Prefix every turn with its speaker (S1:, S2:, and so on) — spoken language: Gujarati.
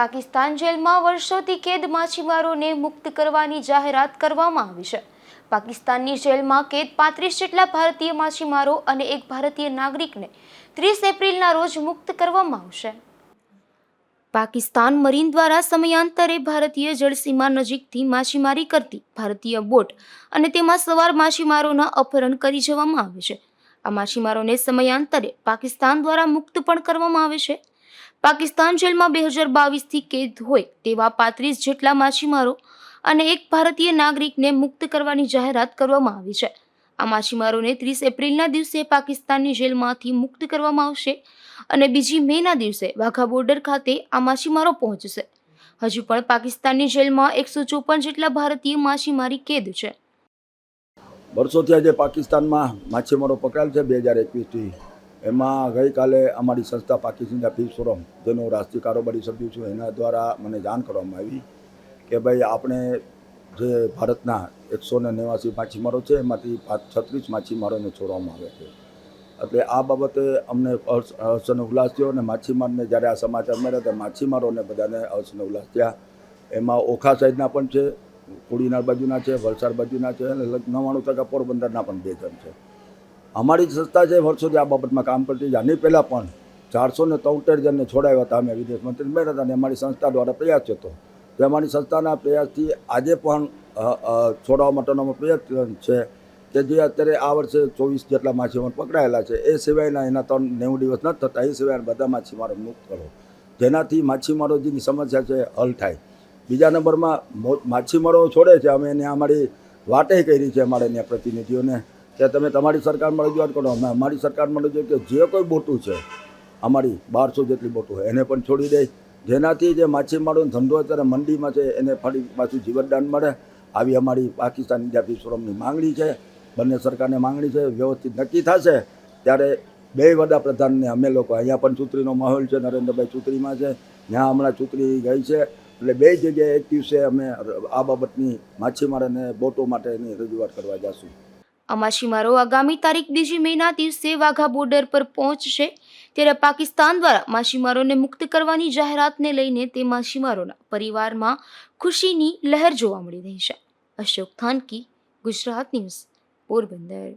S1: પાકિસ્તાન જેલમાં વર્ષોથી કેદ માછીમારોને મુક્ત કરવાની જાહેરાત કરવામાં આવી છે. પાકિસ્તાનની જેલમાં કેદ પાંત્રીસ જેટલા ભારતીય માછીમારો અને એક ભારતીય નાગરિકને ત્રીસ એપ્રિલના રોજ મુક્ત કરવામાં આવશે. પાકિસ્તાન મરીન દ્વારા સમયાંતરે ભારતીય જળસીમા નજીકથી માછીમારી કરતી ભારતીય બોટ અને તેમાં સવાર માછીમારોના અપહરણ કરી જવામાં આવે છે. આ માછીમારોને સમયાંતરે પાકિસ્તાન દ્વારા મુક્ત પણ કરવામાં આવે છે. પાકિસ્તાન જેલમાં બે હજાર બાવીસથી કેદ હોય તેવા પાંત્રીસ જેટલા માછીમારો અને એક ભારતીય નાગરિકને મુક્ત કરવાની જાહેરાત કરવામાં આવી છે. આ માછીમારોને ત્રીસ એપ્રિલના દિવસે પાકિસ્તાનની જેલમાંથી મુક્ત કરવામાં આવશે અને બીજી મેના દિવસે વાઘા બોર્ડર ખાતે આ માછીમારો પહોંચશે. હજુ પણ પાકિસ્તાનની જેલમાં એકસો ચોપન જેટલા ભારતીય માછીમારી કેદ છે.
S2: વર્ષોથી આજે પાકિસ્તાનમાં માછીમારો પકડાયેલ છે. બે હજાર એકવીસથી એમાં ગઈકાલે અમારી સંસ્થા પાકિસ્તાન ફિશ ફોરમ, જેનો રાષ્ટ્રીય કારોબારી સભ્ય છું, એના દ્વારા મને જાણ કરવામાં આવી કે ભાઈ આપણે જે ભારતના એકસો ને નેવાસી માછીમારો છે, એમાંથી છત્રીસ માછીમારોને છોડવામાં આવે છે. એટલે આ બાબતે અમને હર્ષ અને ઉલ્લાસ થયો અને માછીમારને જ્યારે આ સમાચાર મળ્યા, ત્યારે માછીમારોને બધાને હર્ષ ઉલ્લાસ થયા. એમાં ઓખા સાઈડના પણ છે, કુડીનાર બાજુના છે, વલસાડ બાજુના છે અને નવાણું ટકા પોરબંદરના પણ બે જણ છે. અમારી સંસ્થા છે, વર્ષોથી આ બાબતમાં કામ કરતી આની પહેલાં પણ ચારસો ને તોતેર જણને છોડાવ્યા હતા, અમે વિદેશ મંત્રી મેળ હતા અને અમારી સંસ્થા દ્વારા પ્રયાસ હતો. તો અમારી સંસ્થાના પ્રયાસથી આજે પણ છોડાવવા માટેનો અમારો પ્રયત્ન છે કે જે અત્યારે આ વર્ષે ચોવીસ જેટલા માછીમાર પકડાયેલા છે. એ સિવાયના એના ત્રણ નેવું દિવસ નથી થતા, એ સિવાય બધા માછીમારો મુક્ત કરો. જેનાથી માછીમારો જેની સમસ્યા છે, હલ થાય. બીજા નંબરમાં માછીમારો છોડે છે. અમે એને અમારી વાટે કરી છે, અમારે ત્યાં પ્રતિનિધિઓને. કે તમે તમારી સરકારમાં રજૂઆત કરો અમે અમારી સરકારમાં રજૂઆત કે જે કોઈ બોટું છે, અમારી બારસો જેટલી બોટું હોય, એને પણ છોડી દે. જેનાથી જે માછીમારોનો ધંધો અત્યારે મંડીમાં છે, એને ફરી પાછું જીવનદાન મળે. આવી અમારી પાકિસ્તાન ઇન્ડિયા ફિશરમની માંગણી છે, બંને સરકારને માંગણી છે, વ્યવસ્થિત નક્કી થશે. ત્યારે બે વડાપ્રધાનને અમે લોકો અહીંયા પણ ચૂંટણીનો માહોલ છે, નરેન્દ્રભાઈ ચૂંટણીમાં છે, ત્યાં હમણાં ચૂંટણી ગઈ છે. એટલે બે જગ્યાએ એક દિવસે અમે આ બાબતની માછીમારને બોટો માટેની રજૂઆત કરવા જઈશું
S1: આ માછીમારો આગામી તારીખ બીજી મેના દિવસે વાઘા બોર્ડર પર પહોંચશે. ત્યારે પાકિસ્તાન દ્વારા માછીમારોને મુક્ત કરવાની જાહેરાતને લઈને તે માછીમારોના પરિવારમાં ખુશીની લહેર જોવા મળી રહી છે. અશોક થાનકી, ગુજરાત ન્યૂઝ, પોરબંદર.